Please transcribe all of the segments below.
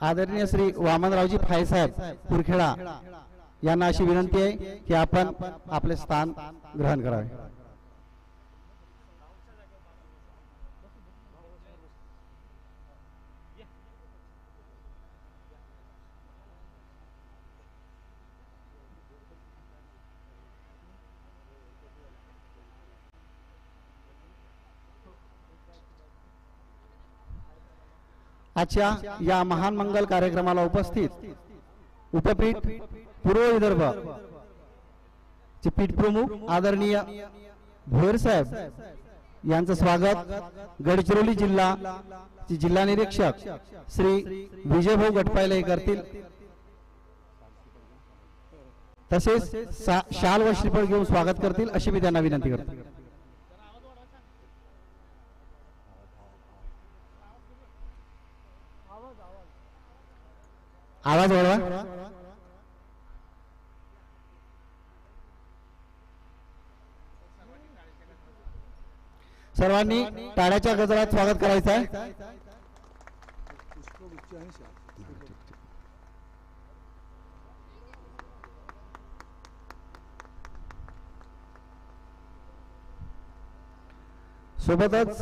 आदरणीय श्री वामनरावजी फायसाहेब कुरखेडा यांना अशी विनंती आहे की आपण आपले स्थान ग्रहण करावे. आजच्या या महान मंगल कार्यक्रमाला उपस्थित उपपीठ पूर्व विदर्भ चे पीठ प्रमुख आदरणीय भोयर साहेब यांचं स्वागत. गडचिरोली जिल्हा जिल्हा निरीक्षक श्री विजयभाऊ गटपायले हे करतील. तसेच शाल व श्रीफळ घेऊन स्वागत करतील अशी मी त्यांना विनंती करतो. आवाज वाढवा. सर्वांनी टाळ्याच्या गजरात स्वागत करायचं आहे. सोबतच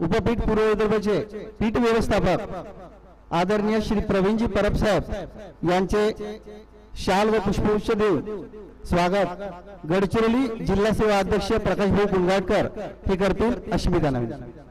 उपपीठ पूर्व विदर्भाचे पीठ व्यवस्थापक आदरणीय श्री प्रवीणजी परब साहेब यांचे शाल व पुष्पगुच्छ देऊन स्वागत. गडचिरोली जिल्हा सेवा अध्यक्ष प्रकाश भाऊ कुंगाटकर हे करतील अशी विधान त्यांना विनंती.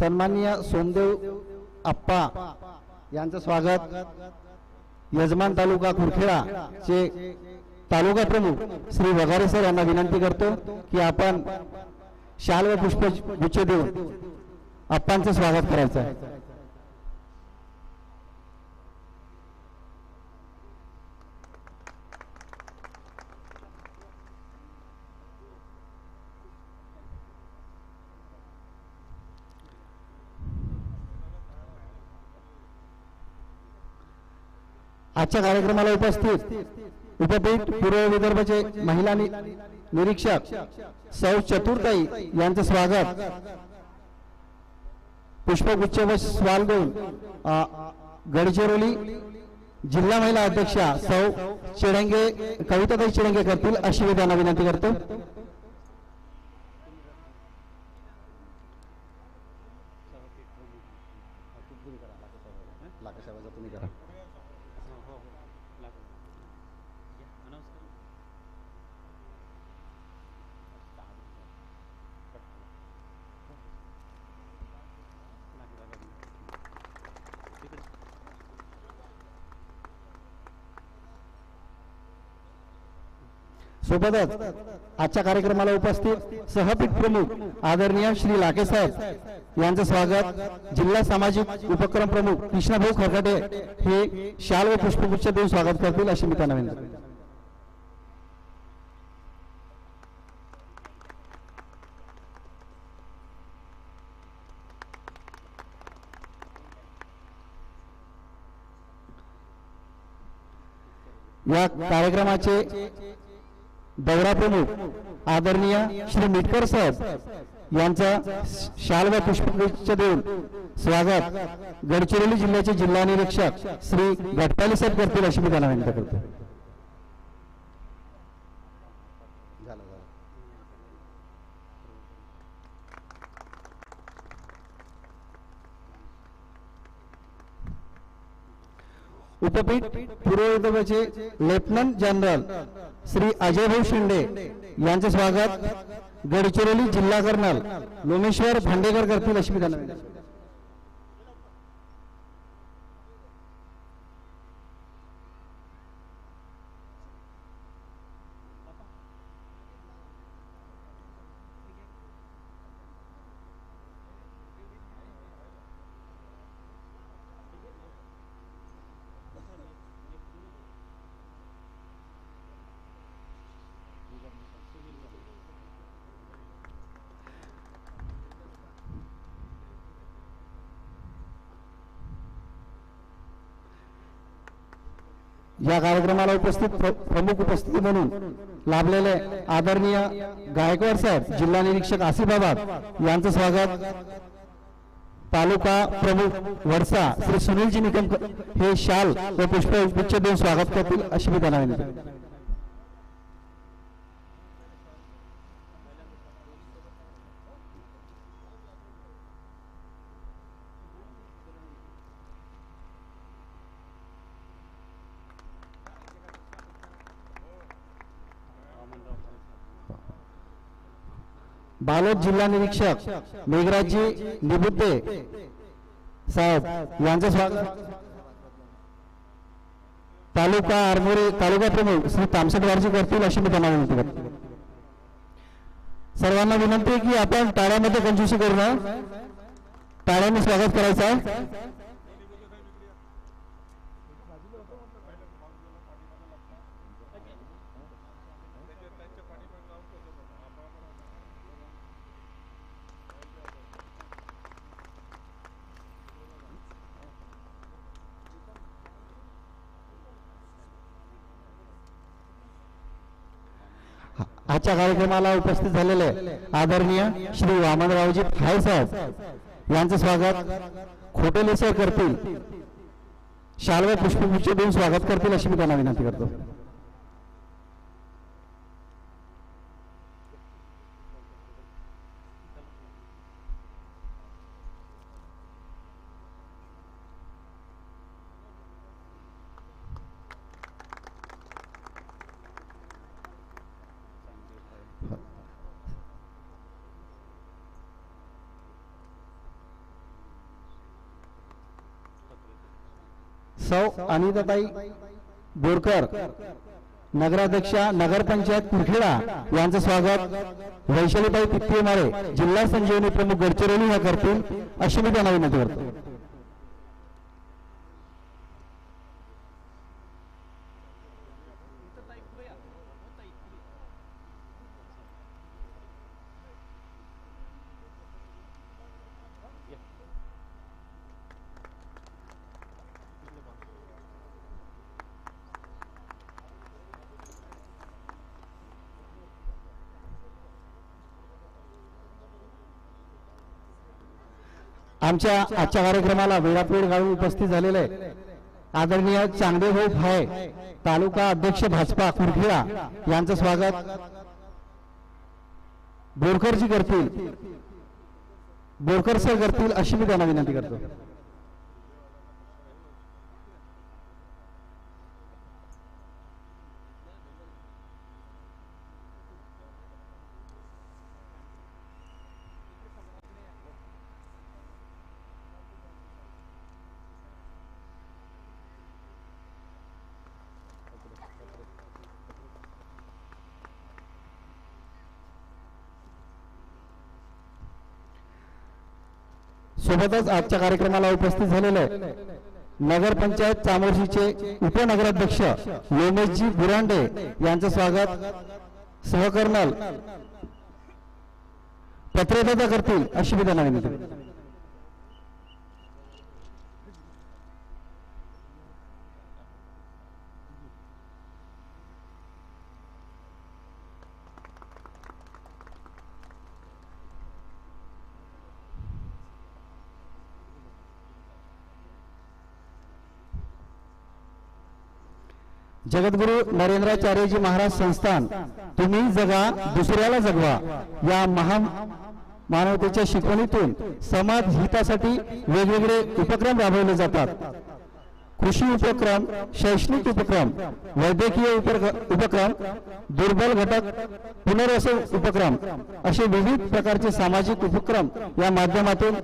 सन्माननीय सोमदेव आप्पा यांचं स्वागत यजमान तालुका कुरखेडा चे तालुका प्रमुख श्री वघारे सर यांना विनंती करतो की आपण शाल व पुष्प गुच्छ देऊन आप्पांचं स्वागत करायचं आहे. आजच्या कार्यक्रमाला उपस्थित उपपीठ पूर्व विदर्भचे महिला निरीक्षक सौ चतुर्थाई यांचं स्वागत. पुष्पगुच्छ व स्वाल देऊन गडचिरोली जिल्हा महिला अध्यक्षा सौ चिडंगे कविताताई चिडंगे करतील. अशी मी त्यांना विनंती करतो. सोबतच आजच्या कार्यक्रमाला उपस्थित सहपीठ प्रमुख आदरणीय श्री लाके साहेब. यांचं स्वागत जिल्हा सामाजिक उपक्रम प्रमुख कृष्णाभाऊ खरकाटे हे शाल व पुष्पगुच्छ देऊन स्वागत करतील अशी मी त्यांना विनंती या कार्यक्रमाचे दौरा प्रमुख आदरणीय श्री मिटकर साहेब यांचा शाल व पुष्पगुच्छ देऊन स्वागत. गडचिरोली जिल्ह्याचे जिल्हा निरीक्षक श्री गटपाले साहेब करतील अशी मी त्यांना विनंती करतो. उपपीठ पूर्व लेफ्टनंट जनरल श्री अजयभाऊ शिंदे यांचे स्वागत. गडचिरोली जिल्हा कर्नल लोमेश्वर भांडेकर करतील अशी विधान या कार्यक्रमाला उपस्थित प्रमुख उपस्थिती म्हणून लाभलेले आदरणीय गायकवाड साहेब जिल्हा निरीक्षक आसिफाबाद यांचं स्वागत. तालुका प्रमुख वडसा श्री सुनीलजी निकम हे शाल व पुष्पगुच्छ देऊन स्वागत करतील अशी मी त्यांना विनंती करतो. बालोद जिल्हा निरीक्षक मेघराजजी निबुद्धे साहेब यांचं स्वागत. तालुका आरमोरी तालुका प्रमुख श्री तामसट वारजी करतील अशी मी त्यांना विनंती करतो. सर्वांना विनंती आहे की आपण टाळ्यामध्ये कंजूसी करू ना टाळ्याने स्वागत करायचं आहे. आजच्या कार्यक्रमाला उपस्थित झालेले आदरणीय श्री वामनरावजी फाय साहेब यांचं स्वागत खोटेलेसर करतील शालवा पुष्पगुच्छ देऊन स्वागत करतील अशी मी त्यांना विनंती करतो. सौ अनिताताई बोरकर नगराध्यक्षा नगरपंचायत कुरखेडा यांचं स्वागत. वैशालीताई पित्तेमाळे जिल्हा संजीवनी प्रमुख गडचिरोली ह्या करतील अशी मी त्यांना विनंती करतो. आमच्या आजच्या कार्यक्रमाला वेळापूर गाळून उपस्थित झालेले आदरणीय चांगदेव भाऊ फाय तालुका अध्यक्ष भाजपा कुरखेडा यांचं स्वागत. बोरकरजी करतील. बोरकर सर करतील अशी मी त्यांना विनंती करतो. सोबतच आजच्या कार्यक्रमाला उपस्थित झालेले नगरपंचायत चामोर्शीचे उपनगराध्यक्ष योमेशजी बुरांडे यांचं स्वागत. सहकर्नल पत्रदाता करतील अशी मी विनंती. जगद्गुरु नरेंद्राचार्यजी महाराज संस्थान तुम्ही जगा दुसऱ्याला जगवा. या महान मानवतेच्या शिकवणीतून समाज हितासाठी वेगवेगळे उपक्रम राबवले जातात. कृषी उपक्रम शैक्षणिक उपक्रम वैद्यकीय उपक्रम दुर्बल घटक पुनर्वसन उपक्रम असे विविध प्रकारचे सामाजिक उपक्रम या माध्यमातून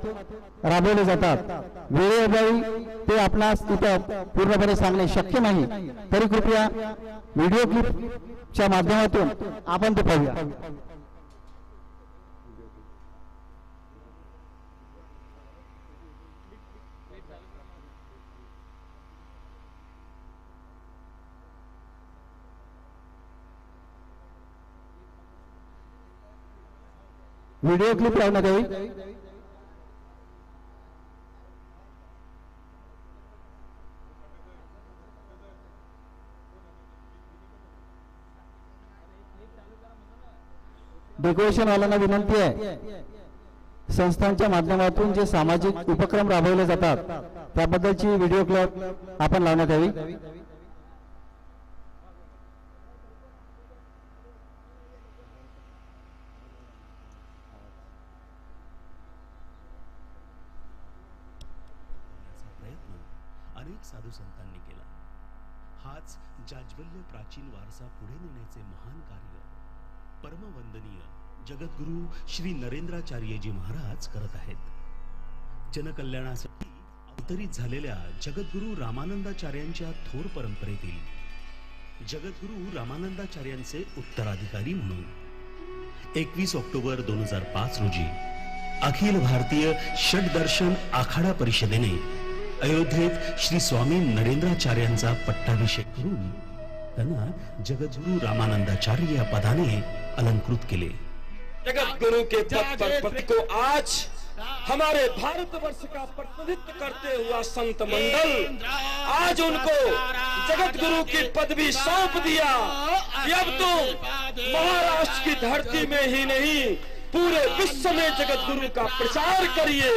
राबवले जातात. वेळेअभावी ते आपणास तिथं पूर्णपणे सांगणे शक्य नाही. तरी कृपया व्हिडिओ क्लिपच्या माध्यमातून आपण ते पाहूया. व्हिडिओ क्लिप लावण्यात येईल डेकोरेशन वाल्यांना विनंती आहे. संस्थांच्या माध्यमातून जे सामाजिक उपक्रम राबवले जातात त्याबद्दलची व्हिडिओ क्लॉप आपण लावण्यात यावी करण्याचा प्रयत्न अनेक साधू संतांनी केला हाच जाज्वल्य प्राचीन वारसा पुढे नेण्याचे महान कार्य परमवंदनीय जगद्गुरु श्री नरेंद्राचार्यजी महाराज करत आहेत. जनकल्याणासाठी अवतरित झालेल्या जगद्गुरु रामानंदाचार्यांच्या थोर परंपरेतील जगद्गुरु रामानंदाचार्यांचे उत्तराधिकारी म्हणून एकवीस ऑक्टोबर दोन हजार पाच रोजी अखिल भारतीय षटदर्शन आखाडा परिषदेने अयोध्येत श्री स्वामी नरेंद्राचार्यांचा पट्टाभिषेक करून त्यांना जगद्गुरु रामानंदाचार्य या पदाने अलंकृत केले. जगत गुरु के पद पर पति को आज हमारे भारतवर्ष का प्रतिनिधित्व करते हुआ संत मंडल आज उनको जगत गुरु की पदवी सौंप दिया। अब तुम महाराष्ट्र की धरती में ही नहीं पूरे विश्व में जगत गुरु का प्रचार करिए।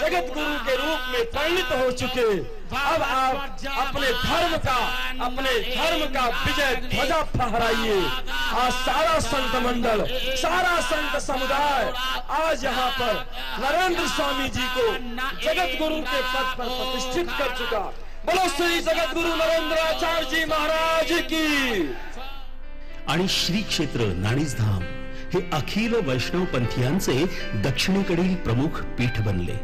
जगत गुरु के रूप में परिणित हो चुके। अब आप अपने धर्म का अपने धर्म का विजय ध्वजा फहराइए। आज सारा संत मंडल सारा संत समुदाय आज यहाँ पर नरेंद्र स्वामी जी को जगत गुरु के पद पर प्रतिष्ठित कर चुका। बोलो श्री जगत गुरु नरेंद्र आचार्य जी महाराज की। आणि श्री क्षेत्र नाणीजधाम हे अखिल वैष्णव पंथीयांचे दक्षिणेकडील प्रमुख पीठ बनले.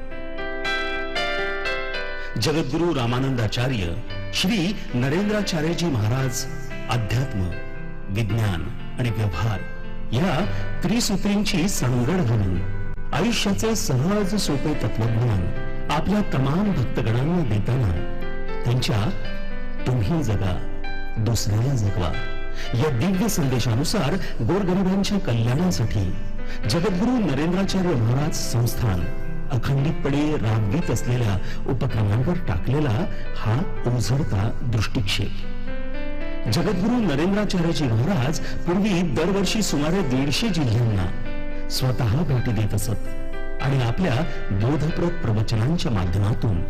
जगद्गुरु रामानंदाचार्य श्री नरेंद्राचार्यजी महाराज अध्यात्म विज्ञान आणि व्यवहार या त्रिसूत्रींची सांगड घालून आयुष्याचे सहज सोपे तत्वज्ञान आपल्या तमाम भक्तगणांना देताना त्यांच्या तुम्ही जगा दुसऱ्याला जगवा. या दिव्य संदेशानुसार गोरगरिबांच्या कल्याणासाठी जगद्गुरु नरेंद्राचार्य महाराज संस्थान अखंडितपणे राबवीत असलेल्या उपक्रमांवर टाकलेला हा ओझरता दृष्टिक्षेप. जगद्गुरु नरेंद्राचार्यजी महाराज पूर्वी दरवर्षी सुमारे दीडशे जिल्ह्यांना स्वतः भेटी देत असत आणि आपल्या बोधप्रद प्रवचनांच्या माध्यमातून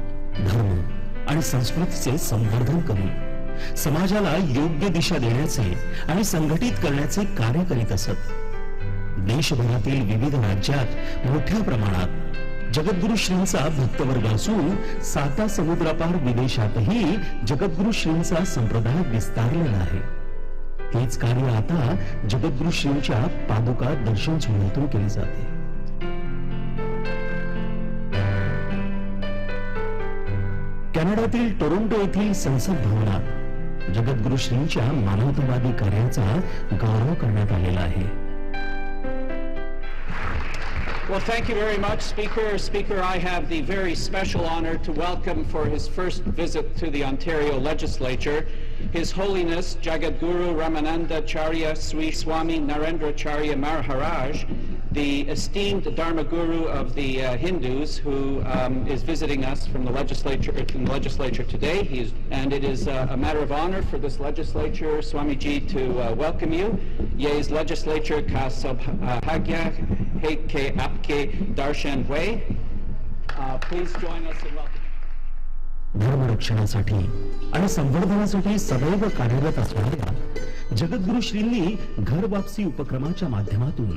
धर्म आणि संस्कृतीचे संवर्धन करून समाजाला योग्य दिशा देण्याचे आणि संघटित करण्याचे कार्य करीत असत. देशभरातील विविध राज्यात मोठ्या प्रमाणात जगद्गुरु श्रींचा भक्तवर्ग असून साता समुद्रापार विदेशातही जगद्गुरु श्रींचा संप्रदाय विस्तारलेला आहे. हेच कार्य आता जगद्गुरु श्रींच्या पादुका दर्शन सोहळ्यातून केले जाते. कॅनडातील टोरंटो येथील संसद भवनात जगद्गुरु श्रींच्या मानवतावादी कार्याचा गौरव करण्यात आलेला आहे. Well, thank you very much, Speaker. Speaker, I have the very special honor to welcome for his first visit to the Ontario Legislature His Holiness Jagadguru Ramananda Charya Sri Swami Narendracharya Maharaj, the esteemed Dharma Guru of the uh, Hindus, who um, is visiting us from the legislature from the legislature today. He is, and it is uh, a matter of honor for this legislature, Swamiji, ji to uh, welcome you. Ye is legislature ka sabhagya hai ke apke darshan hue. Uh, please join us in welcoming. धर्मरक्षणासाठी आणि संवर्धनासाठी सदैव कार्यरत असणाऱ्या जगद्गुरु श्रींनी घर वापसी उपक्रमाच्या माध्यमातून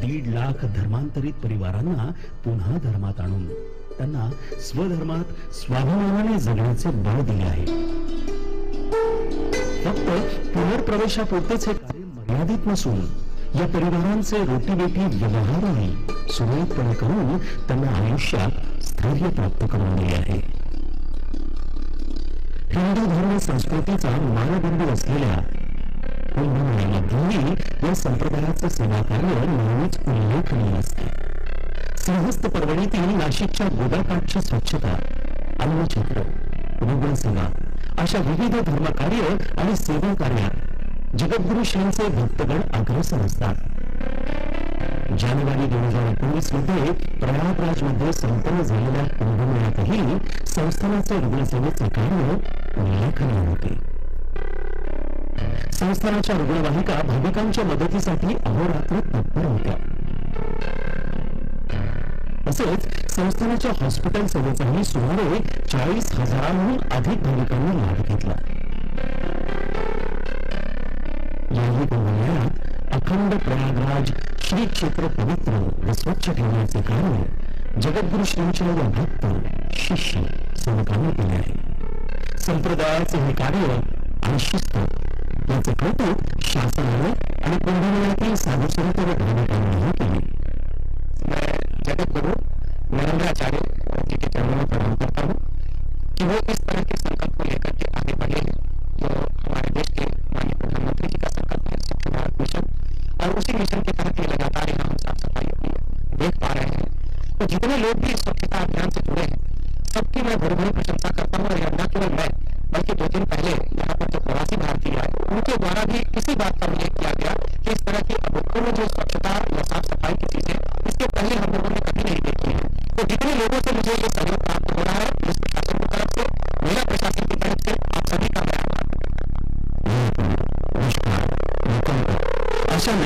दीड लाख धर्मांतरित परिवारांना पुन्हा धर्मात आणून त्यांना स्वधर्मात स्वाभिमानाने जगण्याचे बळ दिले आहे फक्त पुनर्प्रवेशापुरतेच हे कार्य मर्यादित नसून या परिवारांचे रोटीबेटी व्यवहारही सुरळीतपणे करून त्यांना आयुष्यात स्थैर्य प्राप्त करून दिले आहे. हिंदू धर्म संस्कृतीचा मानबिंदू असलेल्या कुंभमेळ्यामध्येही या संप्रदायाचे सेवाकार्य नेहमीच उल्लेखनीय असते. सिंहस्थ पर्वणीतील नाशिकच्या गोदाकाठची स्वच्छता अन्नछत्र रुग्णसेवा अशा विविध धर्मकार्य आणि सेवा कार्यात जगद्गुरुश्रींचे भक्तगण अग्रसर असतात जानेवारी दोन हजार एकोणीसमध्ये प्रयागराजमध्ये संपन्न झालेल्या कुंभमेळ्यातही संस्थानाचे रुग्णसेवेचे कार्य उल्लेखनीय होते. संस्थानाच्या रुग्णवाहिका भाविकांच्या मदतीसाठी अहोरात्र तत्पर होत्या. तसेच संस्थानाच्या हॉस्पिटल सेवेचाही सुमारे चाळीस हजारांहून अधिक भाविकांनी लाभ घेतला. प्रयागराज श्री क्षेत्र पवित्र व स्वच्छ ठेवण्याचे कार्य जगद्गुरु श्रींच्या या भक्त, शिष्य सेवकांनी केले आहे संप्रदायाचे हे कार्य आणि शिस्त याचे कौतुक शासनाने आणि कुंभमेळ्यातील साधुसंत व भाविकांनीही केले। गुरु नरेंद्राचार्य जी के चरणों में प्रणाम करता हूँ कि वो इस तरह के संकल्प को लेकर के आगे बढ़े।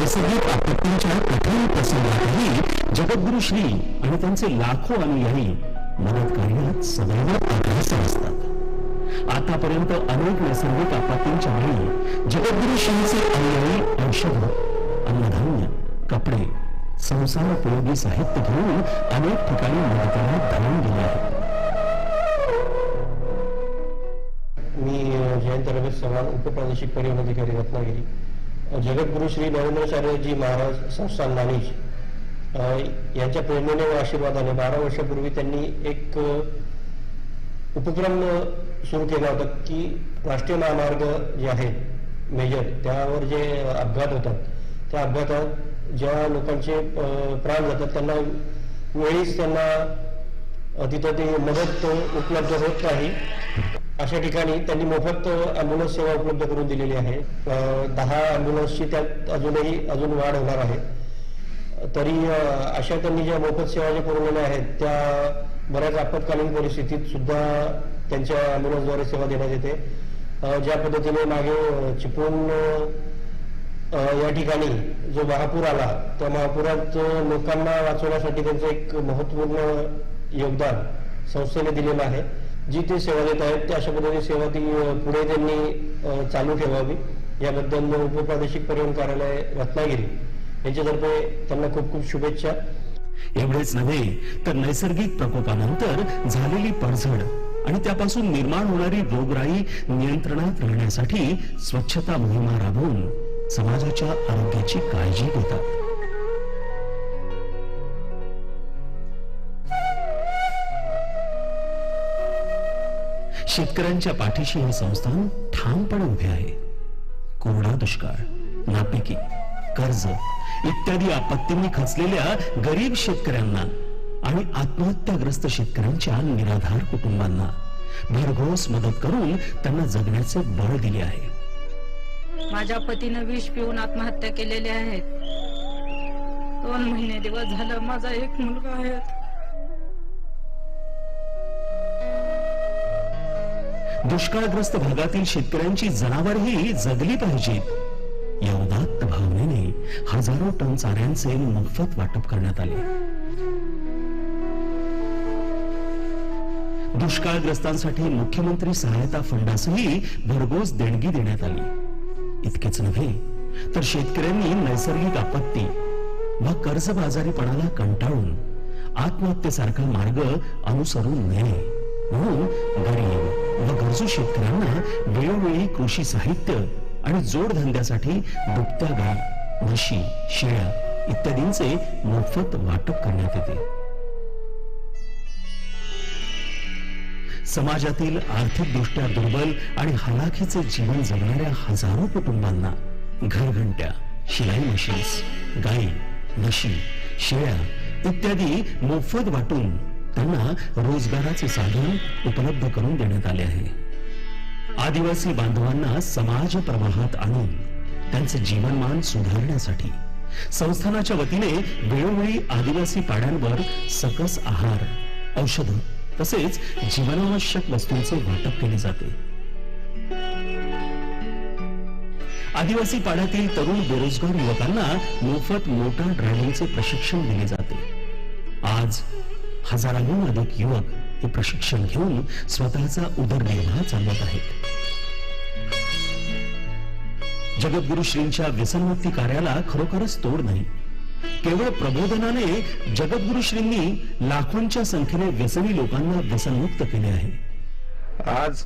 नैसर्गिक आपत्तींच्या कठीण प्रसंगातही जगद्गुरु श्री आणि त्यांचे लाखो अनुयायी मदत कार्यात सदैव अग्रेसर असतात. आतापर्यंत अनेक नैसर्गिक आपत्तींच्या वेळी जगद्गुरु श्रींचे अनुयायी औषध अन्नधान्य कपडे संसारोपयोगी साहित्य घेऊन अनेक ठिकाणी मदतीला धावून गेले आहेत. मी जयंत रमेश चव्हाण उपप्रादेशिक परिवहन अधिकारी रत्नागिरी. जगद्गुरु श्री नरेंद्राचार्यजी महाराज संस्थान नाणीज यांच्या प्रेरणेने व आशीर्वादाने बारा वर्षापूर्वी त्यांनी एक उपक्रम सुरू केला होता की राष्ट्रीय महामार्ग जे आहेत मेजर त्यावर जे अपघात होतात त्या अपघातात ज्या लोकांचे प्राण जातात त्यांना वेळीच त्यांना तिथं ते मदत उपलब्ध होत नाही. अशा ठिकाणी त्यांनी मोफत अँब्युलन्स सेवा उपलब्ध करून दिलेली आहे. दहा अँब्युलन्सची त्यात अजूनही अजून वाढ होणार आहे. तरी अशा त्यांनी ज्या मोफत सेवा ज्या पुरवलेल्या आहेत त्या बऱ्याच आपत्कालीन परिस्थितीत सुद्धा त्यांच्या अँब्युलन्सद्वारे सेवा देण्यात येते. ज्या पद्धतीने मागे चिपळूण या ठिकाणी जो महापूर आला त्या महापुरात लोकांना वाचवण्यासाठी त्यांचं एक महत्त्वपूर्ण योगदान संस्थेने दिलेलं आहे. जी ते सेवा देत आहेत त्या अशा पद्धतीने सेवा ती पुढे त्यांनी चालू ठेवावी. याबद्दल उपप्रादेशिक परिवहन कार्यालय रत्नागिरी यांच्यातर्फे त्यांना खूप खूप शुभेच्छा. एवढेच नव्हे तर नैसर्गिक प्रकोपानंतर झालेली पडझड आणि त्यापासून निर्माण होणारी रोगराई नियंत्रणात राहण्यासाठी स्वच्छता मोहिमा राबवून समाजाच्या आरोग्याची काळजी घेतात. शेतकऱ्यांच्या पाठीशी हे संस्थान ठामपणे उभे आहे. कोरडा दुष्काळ नापिकी कर्ज इत्यादी आपत्तींनी खचलेल्या गरीब शेतकऱ्यांना आणि आत्महत्याग्रस्त शेतकऱ्यांच्या निराधार कुटुंबांना भरघोस मदत करून त्यांना जगण्याचे बळ दिले आहे. माझ्या पतीनं विष पिऊन आत्महत्या केलेली आहे दोन महिने दिवस झालं माझा एक मुलगा आहे. दुष्काळग्रस्त भागातील शेतकऱ्यांची जनावरही जगली पाहिजेत या उदात्त भावनेने हजारो टन चाऱ्यांचे मोफत वाटप करण्यात आले. दुष्काळग्रस्तांसाठी मुख्यमंत्री सहायता फंडासही भरघोस देणगी देण्यात आली. इतकेच नव्हे तर शेतकऱ्यांनी नैसर्गिक आपत्ती व कर्जबाजारीपणाला कंटाळून आत्महत्येसारखा मार्ग अनुसरू नये म्हणून गरीब व गरजू शेतकऱ्यांना वेळोवेळी कृषी साहित्य आणि जोडधंद्यासाठी दुभत्या गाय म्हशी शेळ्या इत्यादींचे मोफत वाटप करण्यात येते. समाजातील आर्थिकदृष्ट्या दुर्बल आणि हलाखीचे जीवन जगणाऱ्या हजारो कुटुंबांना घरघंट्या शिलाई मशीन्स गाई म्हशी शेळ्या इत्यादी मोफत वाटून त्यांना रोजगाराचे साधन उपलब्ध करून देण्यात आले आहे. आदिवासी बांधवांना समाज प्रवाहात आणून त्यांचे जीवनमान सुधारण्यासाठी संस्थानाच्या वतीने वेळोवेळी आदिवासी पाड्यांवर सकस आहार औषध तसेच जीवनावश्यक वस्तूंचे वाटप केले जाते. आदिवासी पाड्यातील तरुण बेरोजगार युवकांना मोफत मोटार ड्रायव्हिंगचे प्रशिक्षण दिले जाते. आज हजारांहून अधिक युवक हे प्रशिक्षण घेऊन स्वतःचा उदरनिर्वाह चालवत आहेत. जगद्गुरु श्रींच्या व्यसनमुक्ती कार्याला खरोखरच तोड नाही. केवळ प्रबोधनाने जगद्गुरु श्रींनी लाखोंच्या संख्येने व्यसनी लोकांना व्यसनमुक्त केले आहे. आज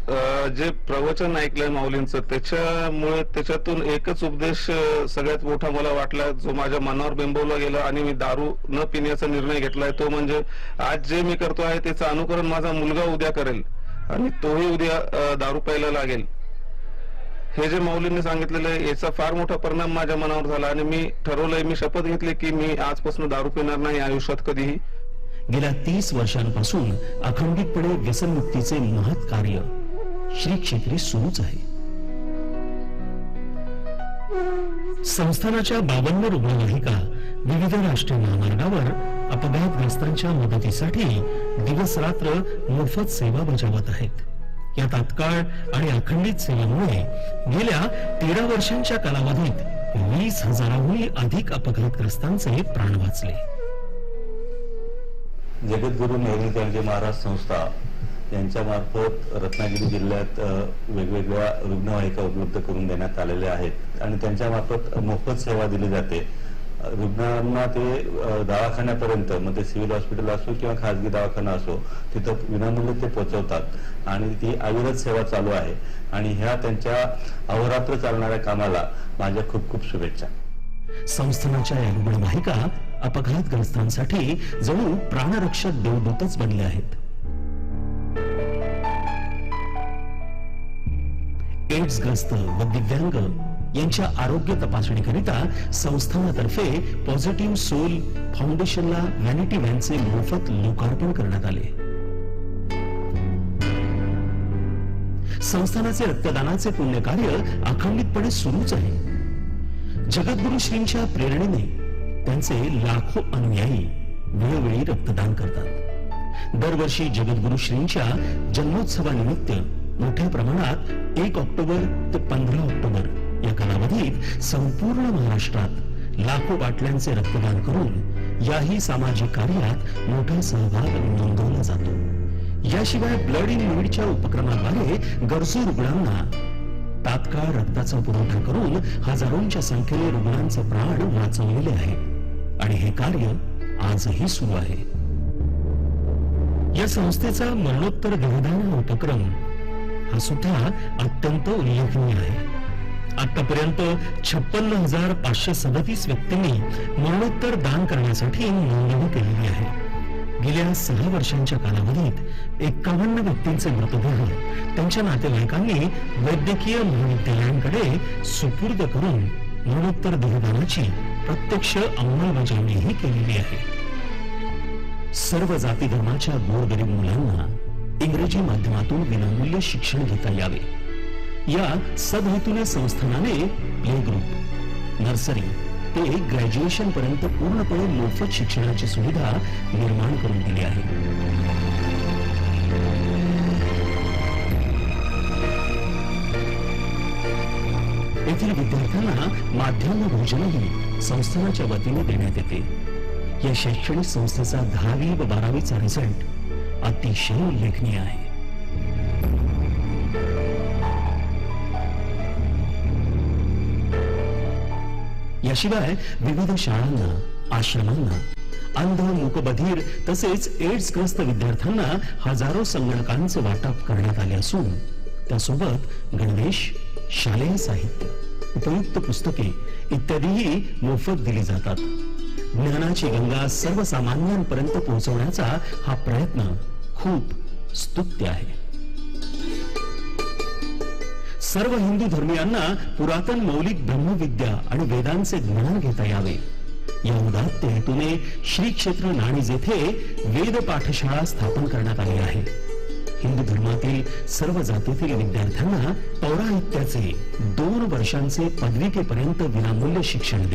जे प्रवचन ऐकलंय माऊलींचं त्याच्यामुळे त्याच्यातून एकच उपदेश सगळ्यात मोठा मला वाटला जो माझ्या मनावर बिंबवला गेला आणि मी दारू न पिण्याचा निर्णय घेतलाय तो म्हणजे आज जे मी करतो आहे त्याचं अनुकरण माझा मुलगा उद्या करेल. आणि तोही उद्या दारू प्यायला लागेल. हे जे माऊलींनी सांगितलेलं आहे याचा फार मोठा परिणाम माझ्या मनावर झाला आणि मी ठरवलंय मी शपथ घेतली की मी आजपासून दारू पिणार नाही आयुष्यात कधीही. गेल्या तीस वर्षांपासून अखंडितपणे व्यसनमुक्तीचे महत् कार्य श्री क्षेत्री सुरूच आहे. संस्थानाच्या बावन्न रुग्णवाहिका विविध राष्ट्रीय महामार्गावर अपघातग्रस्तांच्या मदतीसाठी दिवस रात्र मोफत सेवा बजावत आहेत. या तात्काळ आणि अखंडित सेवेमुळे गेल्या तेरा वर्षांच्या कालावधीत वीस हजाराहून अधिक अपघातग्रस्तांचे प्राण वाचले. जगद्गुरू नरेंद्रजी महाराज संस्था यांच्या मार्फत रत्नागिरी जिल्ह्यात वेगवेगळ्या रुग्णवाहिका उपलब्ध करून देण्यात आलेल्या आहेत आणि त्यांच्या मार्फत मोफत सेवा दिली जाते. रुग्णांना ते दवाखान्यापर्यंत मग ते सिव्हिल हॉस्पिटल असो किंवा खाजगी दवाखाना असो तिथं विनामूल्य ते पोहोचवतात आणि ती अविरत सेवा चालू आहे. आणि ह्या त्यांच्या अहोरात्र चालणाऱ्या कामाला माझ्या खूप खूप शुभेच्छा. संस्थानाच्या या रुग्णवाहिका अपघातग्रस्तांसाठी जणू प्राणरक्षक देवदूतच बनले आहेत. एड्सग्रस्त व दिव्यांग यांच्या आरोग्य तपासणीकरिता संस्थानातर्फे पॉझिटिव्ह सोल फाउंडेशनला व्हॅनिटी व्हॅनचे मोफत लोकार्पण करण्यात आले. संस्थानाचे रक्तदानाचे पुण्यकार्य अखंडितपणे सुरूच आहे. जगद्गुरु श्रींच्या प्रेरणेने त्यांचे लाखो अनुयायी वेळोवेळी रक्तदान करतात. दरवर्षी जगद्गुरु श्रींच्या जन्मोत्सवानिमित्त मोठ्या प्रमाणात एक ऑक्टोबर ते पंधरा ऑक्टोबर या कालावधीत संपूर्ण महाराष्ट्रात लाखो बाटल्यांचे रक्तदान करून याही सामाजिक कार्यात मोठा सहभाग नोंदवला जातो. याशिवाय ब्लड इन नीडच्या उपक्रमाद्वारे गरजू रुग्णांना तात्काळ रक्ताचा पुरवठा करून हजारोंच्या संख्येने रुग्णांचे प्राण वाचवलेले आहे. आणि हे कार्य आजही सुरू आहे. या संस्थेचा मरणोत्तर देहदान उपक्रम हा सुद्धा अत्यंत उल्लेखनीय आहे. आतापर्यंत छप्पन्न हजार पाचशे सदतीस व्यक्तींनी मरणोत्तर दान करण्यासाठी नोंदणी केलेली आहे. गेल्या सहा वर्षांच्या कालावधीत एकावन्न व्यक्तींचे मृतदेह त्यांच्या नातेवाईकांनी वैद्यकीय महाविद्यालयांकडे सुपूर्द करून मरणोत्तर देहदानाची प्रत्यक्ष अंमलबजावणीही केलेली आहे. सर्व जाती धर्माच्या गोरगरीब मुलांना इंग्रजी माध्यमातून विनामूल्य शिक्षण घेता यावे. या सदहेतूने संस्थानाने प्ले ग्रुप नर्सरी ते ग्रॅज्युएशन पर्यंत पूर्णपणे मोफत शिक्षणाची सुविधा निर्माण करून दिली आहे. येथील विद्यार्थ्यांना माध्यान्ह भोजनही संस्थानाच्या वतीने देण्यात येते. या शैक्षणिक संस्थेचा दहावी व बारावीचा रिझल्ट अतिशय उल्लेखनीय आहे. याशिवाय विविध शाळांना आश्रमांना अंध मुकबधीर तसेच एड्सग्रस्त विद्यार्थ्यांना हजारो संगणकांचे वाटप करण्यात आले असून त्यासोबत गणवेश शालेय साहित्य उपयुक्त पुस्तके इत्यादीही मोफत दिली जातात. ज्ञानाची गंगा सर्वसामान्यांपर्यंत पोहोचवण्याचा हा प्रयत्न खूप स्तुत्य आहे. सर्व हिंदू धर्मियांना पुरातन मौलिक ब्रह्मविद्या आणि वेदांचे ज्ञान घेता यावे. या उदात्त हेतूने श्री क्षेत्र नाणी जेथे वेद पाठशाळा स्थापन करण्यात आली आहे. हिंदू धर्मातील सर्व जातीतील विद्यार्थ्यांना पौराहित्याचे दोन वर्षांचे पदविकेपर्यंत विनामूल्य शिक्षण दे